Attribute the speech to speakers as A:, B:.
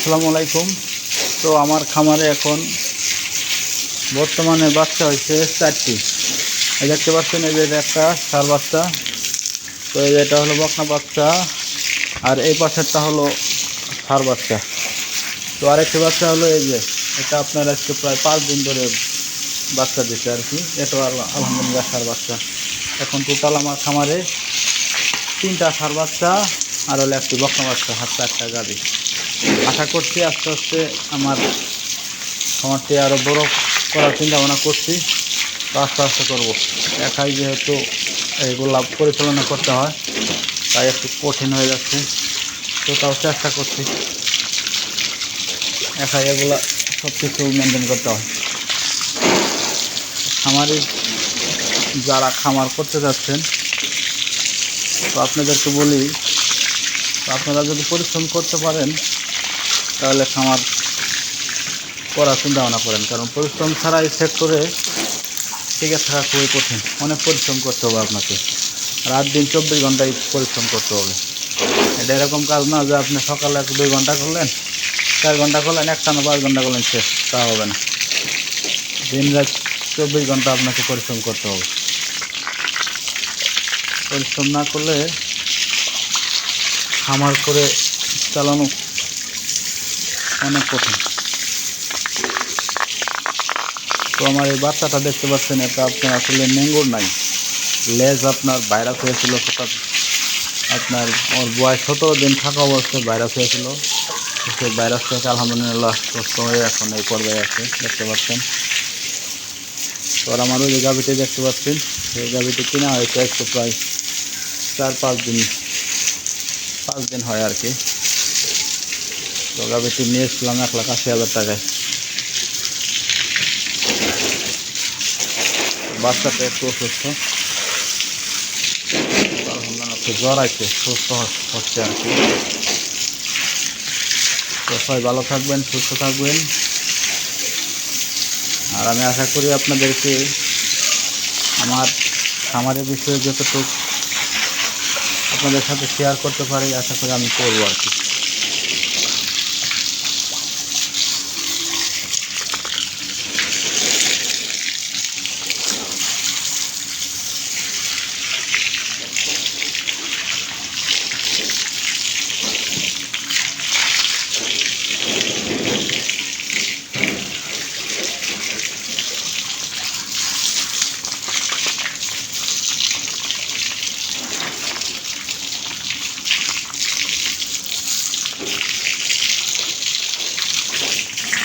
A: আসসালামু আলাইকুম। তো আমার খামারে এখন বর্তমানে বাচ্চা হয়েছে চারটি। এই দেখতে পাচ্ছেন, এই যে একটা সার বাচ্চা। তো এই এটা হলো বকনা বাচ্চা, আর এই পাশেরটা হলো সার বাচ্চা। তো আরেকটি বাচ্চা হলো এই যে, এটা আপনার আজকে প্রায় পাঁচ দিন ধরে বাচ্চা দিচ্ছে আর কি। এটা আলহামদুলিল্লাহ সার বাচ্চা। এখন টোটাল আমার খামারে তিনটা সার বাচ্চা, আর হলো একটি বকনা বাচ্চা হাত চারটা গাড়ি আশা করছি আস্তে আস্তে আমার খামারটি আরও বড় করার চিন্তা ভাবনা করছি। তো আস্তে আস্তে করব। একাই যেহেতু এগুলা পরিচালনা করতে হয়, তাই একটু কঠিন হয়ে যাচ্ছে। তো তাও চেষ্টা করছি। একাই এগুলা সব কিছু মেনটেন করতে হয়। খামারি যারা খামার করতে যাচ্ছেন, তো আপনাদেরকে বলি আপনারা যদি পরিশ্রম করতে পারেন তাহলে খামার করার চিন্তা ভাবনা করেন, কারণ পরিশ্রম ছাড়া এই সেক্টরে টিকে থাকা খুবই কঠিন। অনেক পরিশ্রম করতে হবে আপনাকে। রাত দিন চব্বিশ ঘন্টায় পরিশ্রম করতে হবে। এটা এরকম কাজ না যে আপনি সকালে এক দুই ঘণ্টা করলেন, চার ঘণ্টা করলেন, একটানা পাঁচ ঘণ্টা করলেন, শেষ, তা হবে না। দিন রাত চব্বিশ ঘণ্টা আপনাকে পরিশ্রম করতে হবে। পরিশ্রম না করলে খামার করে চালানো অনেক কঠিন। তো আমার এই বাচ্চাটা দেখতে পাচ্ছেন, এটা আপনার আসলে মেঙ্গুর নাই। লেজ আপনার ভাইরাস হয়েছিল সেটা আপনার ওর বয়স সতেরো দিন থাকা অবস্থায় ভাইরাস হয়েছিল। সেই ভাইরাস থেকে আলহামদুলিল্লাহ সুস্থ হয়ে এখন এই পর্যায়ে আছে, দেখতে পাচ্ছেন। তো আমার ওই যে গাভিটি দেখতে পাচ্ছেন, সেই গাভিটি কিনা হয়েছে একটু প্রায় চার পাঁচ দিন পাঁচ দিন হয় আর কি। তো গাভিটি নিয়ে এসেছিলাম এক লাখ আশি হাজার টাকায়। বাচ্চাটা একটু অসুস্থ। জ্বর আছে সুস্থ হচ্ছে আর কি। তো সবাই ভালো থাকবেন, সুস্থ থাকবেন। আর আমি আশা করি আপনাদেরকে আমার খামারের বিষয়ে যতটুকু আপনাদের সাথে শেয়ার করতে পারি, আশা করি আমি করব আর কি।